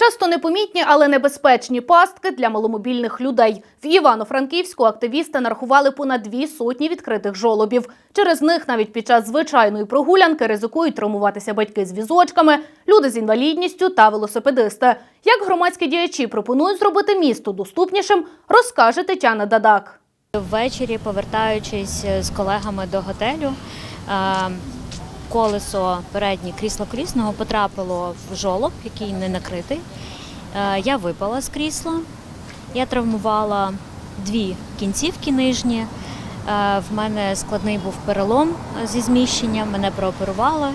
Часто непомітні, але небезпечні пастки для маломобільних людей. В Івано-Франківську активісти нарахували понад дві сотні відкритих жолобів. Через них навіть під час звичайної прогулянки ризикують травмуватися батьки з візочками, люди з інвалідністю та велосипедисти. Як громадські діячі пропонують зробити місто доступнішим, розкаже Тетяна Дадак. Ввечері, повертаючись з колегами до готелю, е, колесо переднє крісло колісного потрапило в жолоб, який не накритий. Е, Я випала з крісла, я травмувала дві кінцівки нижні. Е, В мене складний був перелом зі зміщенням, мене прооперували.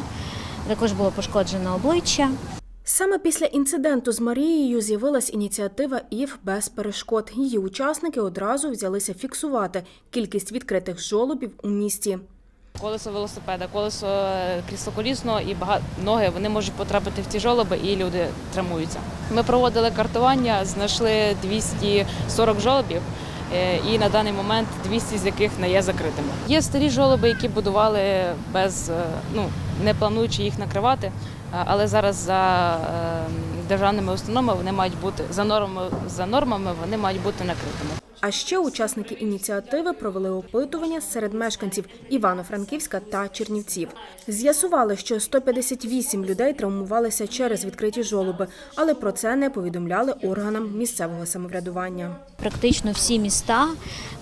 Також було пошкоджено обличчя. Саме після інциденту з Марією з'явилась ініціатива ІВ без перешкод. Її учасники одразу взялися фіксувати кількість відкритих жолобів у місті. Колесо велосипеда, колесо е, кріслоколісного і багато ноги вони можуть потрапити в ці жолоби і люди травмуються. Ми проводили картування, знайшли 240 жолобів. е, І на даний момент 200 з яких не є закритими. Є старі жолоби, які будували без е, ну не плануючи їх накривати, але зараз за державними установами вони мають бути за нормами за нормами, вони мають бути накритими. А ще учасники ініціативи провели опитування серед мешканців Івано-Франківська та Чернівців. З'ясували, що 158 людей травмувалися через відкриті жолоби, але про це не повідомляли органам місцевого самоврядування. Практично всі міста,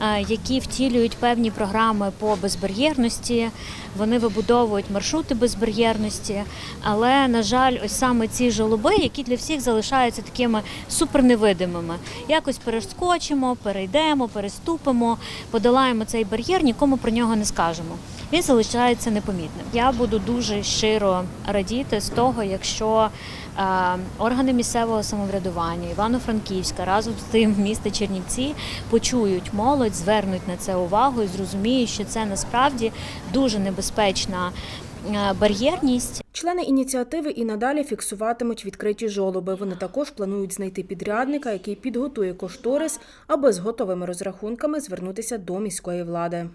е, які втілюють певні програми по безбар'єрності, вони вибудовують маршрути безбар'єрності. Але, на жаль, ось саме ці жолоби, які для всіх залишаються такими суперневидимими. Якось перескочимо, перейдемо, переступимо, подолаємо цей бар'єр, нікому про нього не скажемо. Він залишається непомітним. Я буду дуже щиро радіти з того, якщо е, органи місцевого самоврядування Івано-Франківська разом з тим міста Чернівці почують молодь, звернуть на це увагу і зрозуміють, що це насправді дуже небезпечна бар'єрність. Члени ініціативи і надалі фіксуватимуть відкриті жолоби. Вони також планують знайти підрядника, який підготує кошторис, аби з готовими розрахунками звернутися до міської влади.